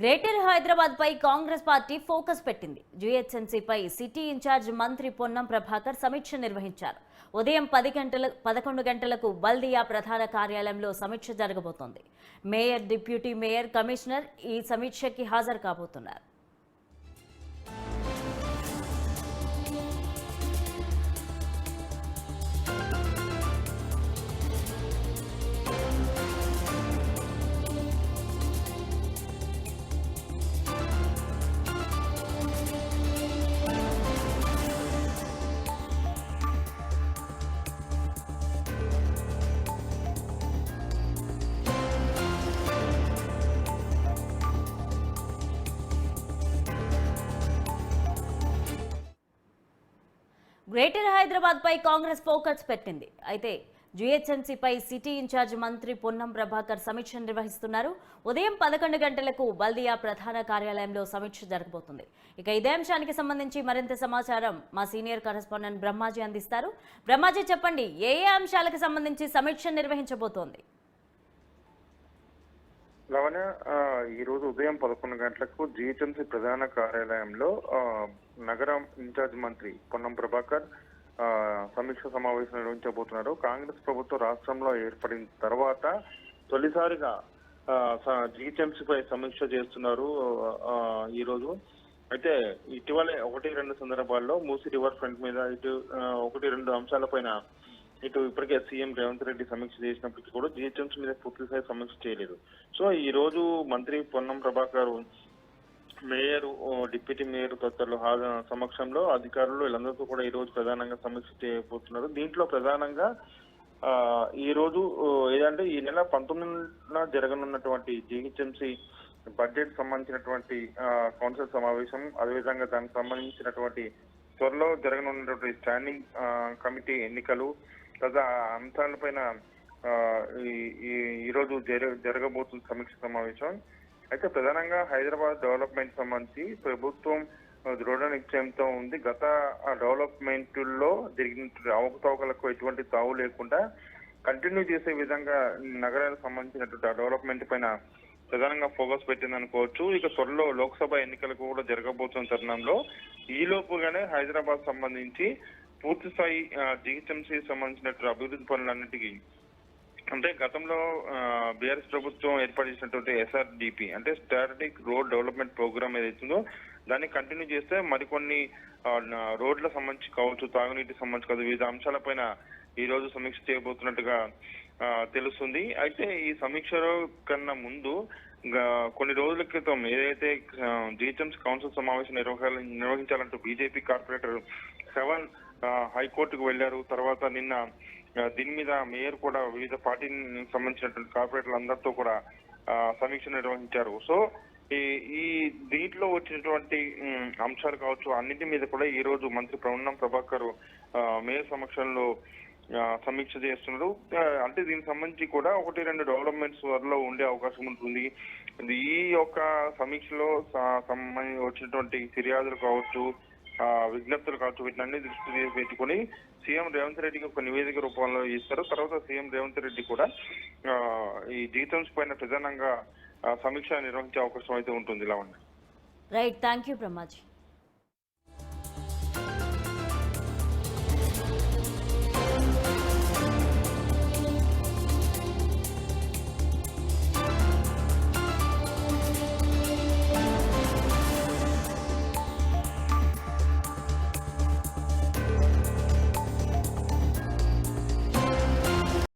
Greater Hyderabad పై Congress party focus పెట్టింది. జిహెచ్ఎంసీపై సిటీ ఇన్ఛార్జ్ మంత్రి పొన్నం ప్రభాకర్ సమీక్ష నిర్వహించారు. ఉదయం పది గంటల పదకొండు గంటలకు బల్దియా ప్రధాన కార్యాలయంలో సమీక్ష జరగబోతోంది. మేయర్ డిప్యూటీ మేయర్ కమిషనర్ ఈ సమీక్షకి హాజరు కాబోతున్నారు. గ్రేటర్ హైదరాబాద్ పై కాంగ్రెస్ ఫోకస్ పెట్టింది. అయితే జిహెచ్ఎంసీపై సిటీ ఇన్ఛార్జ్ మంత్రి పొన్నం ప్రభాకర్ సమీక్ష నిర్వహిస్తున్నారు. ఉదయం పదకొండు గంటలకు బల్దియా ప్రధాన కార్యాలయంలో సమీక్ష జరగబోతుంది. ఇక ఇదే అంశానికి సంబంధించి మరింత సమాచారం మా సీనియర్ కరెస్పాండెంట్ బ్రహ్మాజీ అందిస్తారు. బ్రహ్మాజీ చెప్పండి ఏ ఏ అంశాలకు సంబంధించి సమీక్ష నిర్వహించబోతోంది? లవణ ఈరోజు ఈ రోజు ఉదయం పదకొండు గంటలకు జిహెచ్ఎంసీ ప్రధాన కార్యాలయంలో నగరం ఇన్ఛార్జ్ మంత్రి పొన్నం ప్రభాకర్ సమీక్ష సమావేశం నిర్వహించబోతున్నారు. కాంగ్రెస్ ప్రభుత్వం రాష్ట్రంలో ఏర్పడిన తర్వాత తొలిసారిగా జిహెచ్ఎంసీపై సమీక్ష చేస్తున్నారు ఈ రోజు అయితే ఇటీవలే ఒకటి రెండు సందర్భాల్లో మూసి రివర్ ఫ్రంట్ మీద ఇటు ఒకటి రెండు అంశాలపైన ఇటు ఇప్పటికే సీఎం రేవంత్ రెడ్డి సమీక్ష చేసినప్పటికీ కూడా జిహెచ్ఎంసీ మీద పూర్తిస్థాయి సమీక్ష చేయలేదు. సో ఈ రోజు మంత్రి పొన్నం ప్రభాకర్ మేయర్ ఓ, డిప్యూటీ మేయర్ తదితరులు సమక్షంలో అధికారులు వీళ్ళందరితో కూడా ఈ రోజు ప్రధానంగా సమీక్ష చేయబోతున్నారు. దీంట్లో ప్రధానంగా ఈ రోజు ఏదంటే ఈ నెల పంతొమ్మిదిన జరగనున్నటువంటి జిహెచ్ఎంసీ బడ్జెట్ సంబంధించినటువంటి కౌన్సిల్ సమావేశం అదేవిధంగా దానికి సంబంధించినటువంటి త్వరలో జరగనున్నటువంటి స్టాండింగ్ కమిటీ ఎన్నికలు తదా అంశాలపైన ఈరోజు ఈ- ఈ- జర- జరగబోతున్న సమీక్ష సమావేశం. అయితే ప్రధానంగా హైదరాబాద్ డెవలప్మెంట్ సంబంధించి ప్రభుత్వం దృఢ నిశ్చయంతో ఉంది. గత డెవలప్మెంట్లో జరిగిన అవకతవకలకు ఎటువంటి తావు లేకుండా కంటిన్యూ చేసే విధంగా నగరానికి సంబంధించినటువంటి ఆ డెవలప్మెంట్ పైన ప్రధానంగా ఫోకస్ పెట్టిందనుకోవచ్చు. ఇక త్వరలో లోక్సభ ఎన్నికలకు కూడా జరగబోతున్న తరుణంలో ఈ లోపుగానే హైదరాబాద్ సంబంధించి పూర్తి స్థాయి జిహెచ్ఎంసీ సంబంధించినటువంటి అభివృద్ధి పనులన్నిటికీ అంటే గతంలో బీఆర్ఎస్ ప్రభుత్వం ఏర్పాటు చేసినటువంటి ఎస్ఆర్డిపి అంటే స్ట్రాటజిక్ రోడ్ డెవలప్మెంట్ ప్రోగ్రామ్ ఏదైతుందో దాన్ని కంటిన్యూ చేస్తే మరికొన్ని రోడ్ల సంబంధించి కావచ్చు తాగునీటి సంబంధించి కావచ్చు వివిధ అంశాలపైన ఈ రోజు సమీక్ష చేయబోతున్నట్టుగా తెలుస్తుంది. అయితే ఈ సమీక్షలో కన్నా ముందు కొన్ని రోజుల క్రితం ఏదైతే జిహెచ్ఎంసీ కౌన్సిల్ సమావేశం నిర్వహాల నిర్వహించాలంటూ బీజేపీ కార్పొరేటర్ సెవెన్ హైకోర్టుకు వెళ్ళారు తర్వాత నిన్న దీని మీద మేయర్ కూడా వివిధ పార్టీ సంబంధించినటువంటి కార్పొరేటర్లు అందరితో కూడా సమీక్ష నిర్వహించారు. సో ఈ ఈ దీంట్లో వచ్చినటువంటి అంశాలు కావచ్చు అన్నిటి మీద కూడా ఈ రోజు మంత్రి ప్రవణం ప్రభాకర్ మేయర్ సమక్షంలో సమీక్ష చేస్తున్నారు. అంటే దీనికి సంబంధించి కూడా ఒకటి రెండు డెవలప్మెంట్స్ వల్ల ఉండే అవకాశం ఉంటుంది. ఈ యొక్క సమీక్షలో వచ్చినటువంటి ఫిర్యాదులు కావచ్చు విజ్ఞప్తులు కావచ్చు వీటిని దృష్టి పెట్టుకొని సీఎం రేవంత్ రెడ్డికి ఒక నివేదిక రూపంలో ఇస్తారు. తర్వాత సీఎం రేవంత్ రెడ్డి కూడా ఈ జీతంస్ పైన ప్రధానంగా సమీక్ష నిర్వహించే అవకాశం అయితే ఉంటుంది. Lavanya right thank you Brahmaji